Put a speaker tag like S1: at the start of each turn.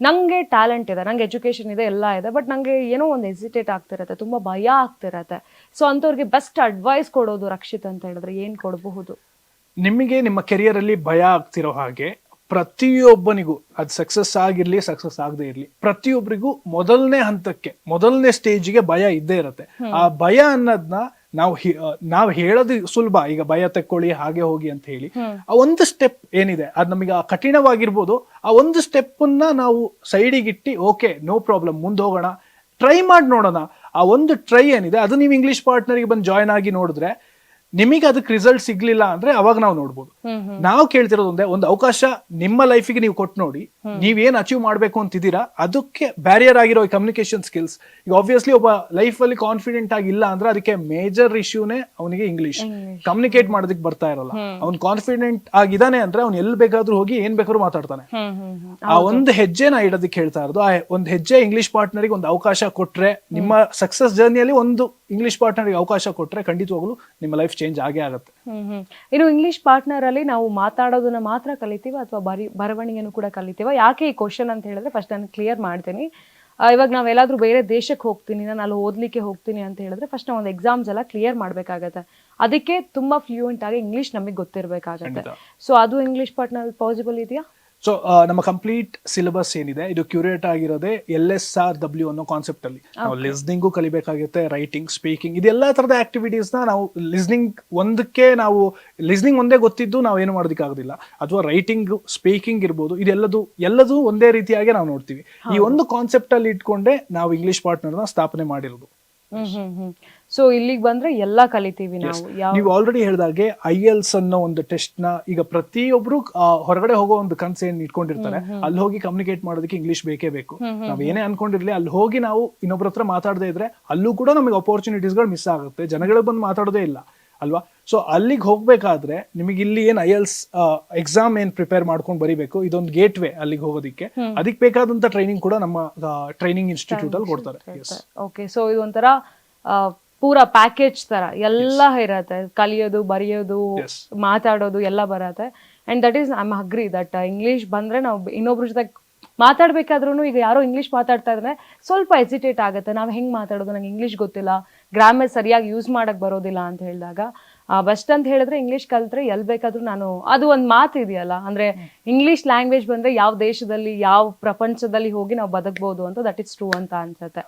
S1: ನಂಗೆ ಟ್ಯಾಲೆಂಟ್ ಇದೆ ನಂಗೆ ಎಜುಕೇಶನ್ ಇದೆ ಎಲ್ಲ ಇದೆ ಬಟ್ ನಂಗೆ ಏನೋ ಒಂದು ಹೆಸಿಟೇಟ್ ಆಗ್ತಿರತ್ತೆ ತುಂಬಾ ಭಯ ಆಗ್ತಿರತ್ತೆ. ಸೊ ಅಂಥವ್ರಿಗೆ ಬೆಸ್ಟ್ ಅಡ್ವೈಸ್ ಕೊಡೋದು ರಕ್ಷಿತ್ ಅಂತ ಹೇಳಿದ್ರೆ ಏನ್ ಕೊಡಬಹುದು?
S2: ನಿಮಗೆ ನಿಮ್ಮ ಕೆರಿಯರ್ ಅಲ್ಲಿ ಭಯ ಆಗ್ತಿರೋ ಹಾಗೆ ಪ್ರತಿಯೊಬ್ಬನಿಗೂ ಅದು ಸಕ್ಸಸ್ ಆಗಿರ್ಲಿ ಸಕ್ಸಸ್ ಆಗದೆ ಇರ್ಲಿ ಪ್ರತಿಯೊಬ್ಬರಿಗೂ ಮೊದಲನೇ ಹಂತಕ್ಕೆ ಮೊದಲನೇ ಸ್ಟೇಜ್ಗೆ ಭಯ ಇದ್ದೇ ಇರುತ್ತೆ. ಆ ಭಯ ಅನ್ನೋದನ್ನ ನಾವು ನಾವು ಹೇಳೋದು ಸುಲಭ. ಈಗ ಭಯ ತಕ್ಕೊಳ್ಳಿ ಹಾಗೆ ಹೋಗಿ ಅಂತ ಹೇಳಿ. ಆ ಒಂದು ಸ್ಟೆಪ್ ಏನಿದೆ ಅದು ನಮಗೆ ಆ ಕಠಿಣವಾಗಿರ್ಬೋದು. ಆ ಒಂದು ಸ್ಟೆಪ್ ಅನ್ನ ನಾವು ಸೈಡಿಗೆ ಇಟ್ಟು ಓಕೆ ನೋ ಪ್ರಾಬ್ಲಮ್ ಮುಂದೆ ಹೋಗೋಣ. ಟ್ರೈ ಮಾಡಿ ನೋಡೋಣ. ಆ ಒಂದು ಟ್ರೈ ಏನಿದೆ ಅದು ನೀವು ಇಂಗ್ಲಿಷ್ ಪಾರ್ಟ್ನರ್ಗೆ ಬಂದು ಜಾಯ್ನ್ ಆಗಿ ನೋಡಿದ್ರೆ ನಿಮಗೆ ಅದಕ್ಕೆ ರಿಸಲ್ಟ್ ಸಿಗ್ಲಿಲ್ಲ ಅಂದ್ರೆ ಅವಾಗ ನಾವು ನೋಡ್ಬೋದು. ನಾವು ಕೇಳ್ತಿರೋದು ಒಂದೇ ಒಂದು ಅವಕಾಶ ನಿಮ್ಮ ಲೈಫಿಗೆ ನೀವು ಕೊಟ್ಟು ನೋಡಿ ನೀವೇನ್ ಅಚೀವ್ ಮಾಡ್ಬೇಕು ಅಂತಿದ್ದೀರಾ ಅದಕ್ಕೆ ಬ್ಯಾರಿಯರ್ ಆಗಿರೋ ಕಮ್ಯುನಿಕೇಶನ್ ಸ್ಕಿಲ್ಸ್ ಈಗ ಆಬ್ವಿಯಸ್ಲಿ ಒಬ್ಬ ಲೈಫ್ ಅಲ್ಲಿ ಕಾನ್ಫಿಡೆಂಟ್ ಆಗಿಲ್ಲ ಅಂದ್ರೆ ಅದಕ್ಕೆ ಮೇಜರ್ ಇಶ್ಯೂನೇ ಅವನಿಗೆ ಇಂಗ್ಲಿಷ್ ಕಮ್ಯುನಿಕೇಟ್ ಮಾಡೋದಕ್ಕೆ ಬರ್ತಾ ಇರಲ್ಲ. ಅವ್ನ್ ಕಾನ್ಫಿಡೆಂಟ್ ಆಗಿದಾನೆ ಅಂದ್ರೆ ಅವ್ನು ಎಲ್ಲಿ ಬೇಕಾದ್ರೂ ಹೋಗಿ ಏನ್ ಬೇಕಾದ್ರೂ ಮಾತಾಡ್ತಾನೆ. ಆ ಒಂದು ಹೆಜ್ಜೆನ ಇಡೋದಕ್ಕೆ ಹೇಳ್ತಾ ಇರೋದು. ಆ ಒಂದು ಹೆಜ್ಜೆ ಇಂಗ್ಲಿಷ್ ಪಾರ್ಟ್ನರ್ಗೆ ಒಂದು ಅವಕಾಶ ಕೊಟ್ರೆ ನಿಮ್ಮ ಸಕ್ಸಸ್ ಜರ್ನಿಯಲ್ಲಿ ಒಂದು ಇಂಗ್ಲಿಷ್ ಪಾರ್ಟ್ನರ್ಗೆ ಅವಕಾಶ ಕೊಟ್ರೆ ಖಂಡಿತವಾಗ್ಲು ನಿಮ್ಮ ಲೈಫ್ ಚೇಂಜ್ ಆಗೇ ಆಗುತ್ತೆ.
S1: ಹ್ಮ್ ಹ್ಮ್. ಇನ್ನು ಇಂಗ್ಲಿಷ್ ಪಾರ್ಟ್ನರ್ ಅಲ್ಲಿ ನಾವು ಮಾತಾಡೋದನ್ನ ಮಾತ್ರ ಕಲಿತೀವ ಅಥವಾ ಬರಿ ಬರವಣಿಗೆನೂ ಕೂಡ ಕಲಿತೀವ? ಯಾಕೆ ಈ ಕ್ವಶನ್ ಅಂತ ಹೇಳಿದ್ರೆ ಫಸ್ಟ್ ನಾನು ಕ್ಲಿಯರ್ ಮಾಡ್ತೀನಿ. ಇವಾಗ ನಾವ್ ಎಲ್ಲಾದ್ರೂ ಬೇರೆ ದೇಶಕ್ಕೆ ಹೋಗ್ತೀನಿ ನಾನು ಅಲ್ಲಿ ಓದ್ಲಿಕ್ಕೆ ಹೋಗ್ತೀನಿ ಅಂತ ಹೇಳಿದ್ರೆ ಫಸ್ಟ್ ನಾವು ಒಂದು ಎಕ್ಸಾಮ್ಸ್ ಎಲ್ಲ ಕ್ಲಿಯರ್ ಮಾಡಬೇಕಾಗತ್ತೆ. ಅದಕ್ಕೆ ತುಂಬಾ ಫ್ಲೂಯೆಂಟ್ ಆಗಿ ಇಂಗ್ಲಿಷ್ ನಮಗೆ ಗೊತ್ತಿರಬೇಕಾಗತ್ತೆ. ಸೊ ಅದು ಇಂಗ್ಲಿಷ್ ಪಾರ್ಟ್ನರ್ ಪಾಸಿಬಲ್ ಇದೆಯಾ?
S2: ಸೊ ನಮ್ಮ ಕಂಪ್ಲೀಟ್ ಸಿಲೆಬಸ್ ಏನಿದೆ ಇದು ಕ್ಯೂರೇಟ್ ಆಗಿರೋದೇ ಎಲ್ ಎಸ್ ಆರ್ ಡಬ್ಲ್ಯೂ ಅನ್ನೋ ಕಾನ್ಸೆಪ್ಟ್ ಅಲ್ಲಿ. ನಾವು ಲಿಸ್ನಿಂಗು ಕಲಿಬೇಕಾಗುತ್ತೆ ರೈಟಿಂಗ್ ಸ್ಪೀಕಿಂಗ್ ಇದೆಲ್ಲ ತರದ ಆಕ್ಟಿವಿಟೀಸ್ನ ನಾವು ಲಿಸ್ನಿಂಗ್ ಒಂದಕ್ಕೆ ನಾವು ಲಿಸ್ನಿಂಗ್ ಒಂದೇ ಗೊತ್ತಿದ್ದು ನಾವು ಏನು ಮಾಡೋದಕ್ಕಾಗೋದಿಲ್ಲ ಅಥವಾ ರೈಟಿಂಗ್ ಸ್ಪೀಕಿಂಗ್ ಇರ್ಬೋದು ಇದೆಲ್ಲದು ಎಲ್ಲದೂ ಒಂದೇ ರೀತಿಯಾಗಿ ನಾವು ನೋಡ್ತೀವಿ. ಈ ಒಂದು ಕಾನ್ಸೆಪ್ಟ್ ಅಲ್ಲಿ ಇಟ್ಕೊಂಡೆ ನಾವು ಇಂಗ್ಲಿಷ್ ಪಾರ್ಟ್ನರ್ನ ಸ್ಥಾಪನೆ ಮಾಡಿರೋದು.
S1: ಸೊ ಇಲ್ಲಿಗೆ ಬಂದ್ರೆ ಎಲ್ಲಾ ಕಲಿತೀವಿ ನಾವು. ಯಾವ
S2: ನೀವು ಆಲ್ರೆಡಿ ಹೇಳಿದಾಗೆ ಐ ಎಲ್ಸ್ ಅನ್ನೋ ಒಂದು ಟೆಸ್ಟ್ನ ಈಗ ಪ್ರತಿಯೊಬ್ರು ಆ, ಹೊರಗಡೆ ಹೋಗೋ ಒಂದು ಕನ್ಸು ಏನ್ ಇಟ್ಕೊಂಡಿರ್ತಾರೆ ಅಲ್ಲಿ ಹೋಗಿ ಕಮ್ಯುನಿಕೇಟ್ ಮಾಡೋದಕ್ಕೆ ಇಂಗ್ಲಿಷ್ ಬೇಕೇ ಬೇಕು. ನಾವ್ ಏನೇ ಅನ್ಕೊಂಡಿರ್ಲಿ ಅಲ್ಲಿ ಹೋಗಿ ನಾವು ಇನ್ನೊಬ್ರ ಹತ್ರ ಮಾತಾಡದೇ ಇದ್ರೆ ಅಲ್ಲೂ ಕೂಡ ನಮಗೆ ಅಪರ್ಚುನಿಟೀಸ್ಗಳು ಮಿಸ್ ಆಗುತ್ತೆ. ಜನಗಳು ಬಂದು ಮಾತಾಡೋದೇ ಇಲ್ಲ. ಅಲ್ವಾ? ಸೊ ಅಲ್ಲಿಗೆ ಹೋಗ್ಬೇಕಾದ್ರೆ ನಿಮಗೆ ಇಲ್ಲಿ ಏನ್ ಐ ಎಲ್ಸ್ ಎಕ್ಸಾಮ್ ಏನ್ ಪ್ರಿಪೇರ್ ಮಾಡ್ಕೊಂಡು ಬರಿಬೇಕು? ಇದೊಂದು ಗೇಟ್ ವೇ ಅಲ್ಲಿಗೆ ಹೋಗೋದಕ್ಕೆ. ಅದಕ್ಕೆ ಬೇಕಾದಂತ ಟ್ರೈನಿಂಗ್ ಕೂಡ ನಮ್ಮ ಟ್ರೈನಿಂಗ್ ಇನ್ಸ್ಟಿಟ್ಯೂಟ್ ಅಲ್ಲಿ ಕೊಡ್ತಾರೆ.
S1: ಓಕೆ ಸೊ ಇದು ಒಂಥರ ಪೂರಾ ಪ್ಯಾಕೇಜ್ ತರ. ಎಲ್ಲ ಇರತ್ತೆ. ಕಲಿಯೋದು ಬರೆಯೋದು ಮಾತಾಡೋದು ಎಲ್ಲ ಬರತ್ತೆ. And that is I'm agree that English ಬಂದ್ರೆ ನಾವು ಇನ್ನೊಬ್ರ ಜೊತೆ ಮಾತಾಡ್ಬೇಕಾದ್ರೂ ಈಗ ಯಾರೋ ಇಂಗ್ಲಿಷ್ ಮಾತಾಡ್ತಾ ಇದ್ರೆ. ಸ್ವಲ್ಪ ಎಸಿಟೇಟ್ ಆಗುತ್ತೆ. ನಾವು ಹೆಂಗ್ ಮಾತಾಡೋದು? ನಂಗೆ ಇಂಗ್ಲಿಷ್ ಗೊತ್ತಿಲ್ಲ. ಗ್ರಾಮರ್ ಸರಿಯಾಗಿ ಯೂಸ್ ಮಾಡಕ್ ಬರೋದಿಲ್ಲ ಅಂತ ಹೇಳಿದಾಗ ಬೆಸ್ಟ್ ಅಂತ ಹೇಳಿದ್ರೆ ಇಂಗ್ಲಿಷ್ ಕಲ್ತ್ರೆ ಎಲ್ ಬೇಕಾದ್ರೂ ನಾನು, ಅದು ಒಂದು ಮಾತು ಇದೆಯಲ್ಲ, ಅಂದ್ರೆ ಇಂಗ್ಲೀಷ್ ಲ್ಯಾಂಗ್ವೇಜ್ ಬಂದ್ರೆ ಯಾವ ದೇಶದಲ್ಲಿ, ಯಾವ ಪ್ರಪಂಚದಲ್ಲಿ ಹೋಗಿ ನಾವು ಬದುಕ್ಬೋದು ಅಂತ ದಟ್ ಇಸ್ ಟ್ರೂ ಅಂತ ಅನ್ಸುತ್ತೆ.